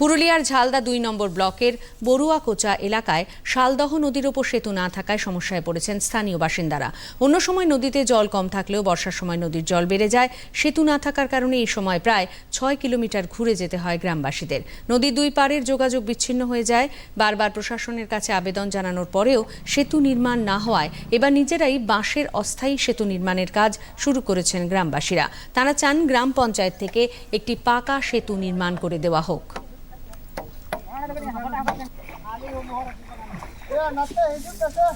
পুরুলিয়ার ঝালদা দুই নম্বর ব্লকের বড়ুয়া কোচা এলাকায় শালদহ নদীর ওপর সেতু না থাকায় সমস্যায় পড়েছেন স্থানীয় বাসিন্দারা। অন্য সময় নদীতে জল কম থাকলেও বর্ষার সময় নদীর জল বেড়ে যায়। সেতু না থাকার কারণে এই সময় প্রায় ছয় কিলোমিটার ঘুরে যেতে হয় গ্রামবাসীদের। নদীর দুই পাড়ের যোগাযোগ বিচ্ছিন্ন হয়ে যায়। বারবার প্রশাসনের কাছে আবেদন জানানোর পরেও সেতু নির্মাণ না হওয়ায় এবার নিজেরাই বাঁশের অস্থায়ী সেতু নির্মাণের কাজ শুরু করেছেন গ্রামবাসীরা। তারা চান গ্রাম পঞ্চায়েত থেকে একটি পাকা সেতু নির্মাণ করে দেওয়া হোক।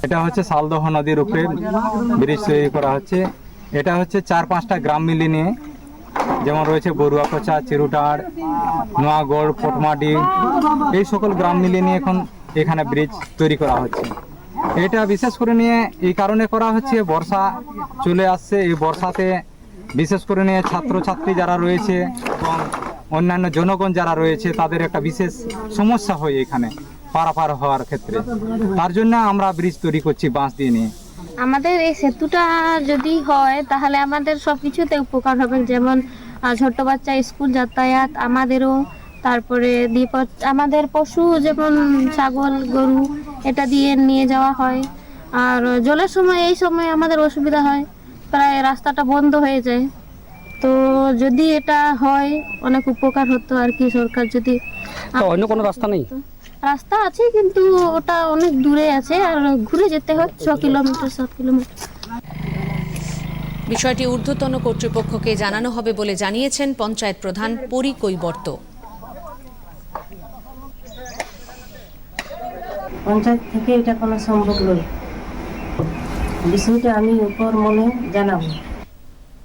এটা হচ্ছে সালদহ নদীর উপরে ব্রিজ তৈরি করা হচ্ছে। এটা হচ্ছে চার পাঁচটা গ্রাম মিলিয়ে নিয়ে, যেমন রয়েছে বড়ুয়াকোচা চিরুটার, নোয়াগড় পটমাডি এই সকল গ্রাম মিলিয়ে নিয়ে এখন এখানে ব্রিজ তৈরি করা হচ্ছে। এটা বিশেষ করে নিয়ে এই কারণে করা হচ্ছে, বর্ষা চলে আসছে। এই বর্ষাতে বিশেষ করে নিয়ে ছাত্রছাত্রী যারা রয়েছে এবং অন্যান্য জনগণ যারা রয়েছে, তাদের একটা বিশেষ সমস্যা হয় এখানে, পারাপার হওয়ার ক্ষেত্রে। তার জন্য আমরা ব্রিজ তৈরি করছি বাঁশ দিয়ে নিয়ে। আমাদের এই সেতুটা যদি হয়, তাহলে আমাদের সব কিছুতে উপকার হবে। যেমন ছোট্ট বাচ্চা, স্কুল যাতায়াত, আমাদেরও, তারপরে বিপদ আমাদের পশু, যেমন ছাগল, গরু, এটা দিয়ে নিয়ে যাওয়া হয়। আর জলের সময়, এই সময় আমাদের অসুবিধা হয়। প্রায় রাস্তাটা বন্ধ হয়ে যায়। তো যদি এটা হয় অনেক উপকার হতো আর কি সরকার যদি অন্য কোনো রাস্তা নেই? রাস্তা আছে কিন্তু ওটা অনেক দূরে আছে আর ঘুরে যেতে হয় ছ কিলোমিটার সাত কিলোমিটার। বিষয়টি ঊর্ধ্বতন কর্তৃপক্ষকে জানানো হবে বলে জানিয়েছেন পঞ্চায়েত প্রধান পরি কৈবর্ত। পঞ্চায়েত থেকে এটা কোনো সম্ভব নয়। বিষয়টা আমি উপর মনে জানাব।